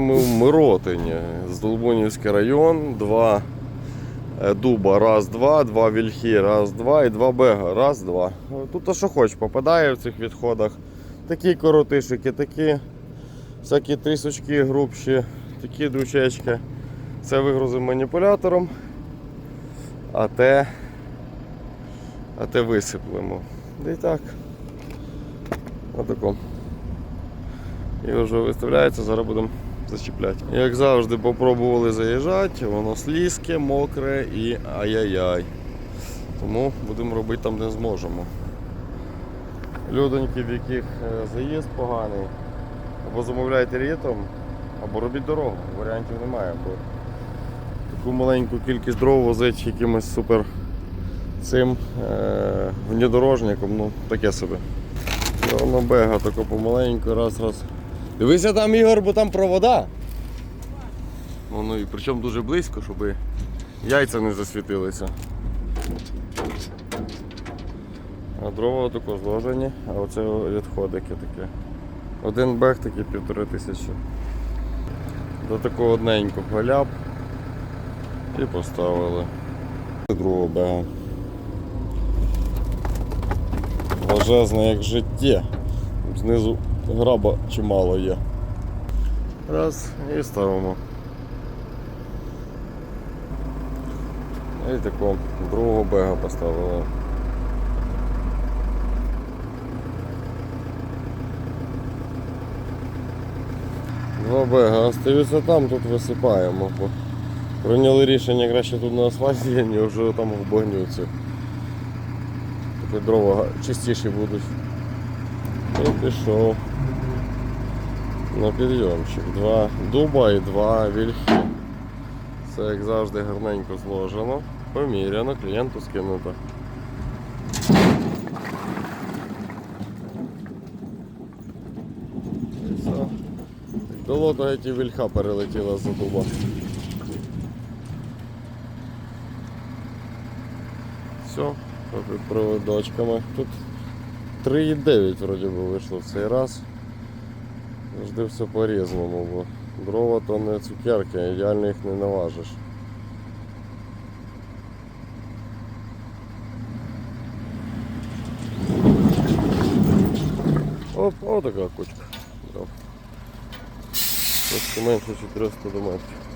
Ми в Миротині, Здолбунівський район, два е, дуба, раз, два, два вільхи, раз, два і два бега, раз, два. Тут то, що хоч попадає в цих відходах. Такі коротишики, такі всякі трісочки грубші, такі дучечки. Це вигрузимо маніпулятором, а те, а те висиплемо. Да і так. Отако. І вже виставляється, зараз будемо зачіпляти. Як завжди, попробували заїжджати, воно слізке, мокре і ай-яй-яй. Тому будемо робити там, де зможемо. Людоньки, в яких е, заїзд поганий, або замовляйте літом, або робіть дорогу. Варіантів немає, бо таку маленьку кількість дров возить якимось супер цим е, внедорожником, ну таке собі. Воно бега тако помаленьку, раз, раз. Дивися там, Ігор, бо там провода. Воно і причому дуже близько, щоб яйця не засвітилися. А дрова тако зложені, а оце відходики такі. Один бег такий півтори тисячі. До такого одненького ляп і поставили. Другого бега. Важезне як життя. Знизу граба чимало є. Раз і ставимо. І такого другого бега поставили. Два бега остаються там, тут висипаємо. Прийняли рішення краще тут на асфальті, ніж вже там в багнюці. Такі дрова чистіші будуть. І пішов на підйомчик. Два дуба і два вільхи. Все як завжди гарненько зложено, поміряно, клієнту скинуто. І все. До лотога ті вільха перелетіла за дуба. Все, під проводочками. Тут 3,9 вроді би вийшло в цей раз. Завжди все по-різному, бо дрова то не цукерки, ідеально їх не наважиш. Оп, така кучка. Трошки менше 400 до метрів.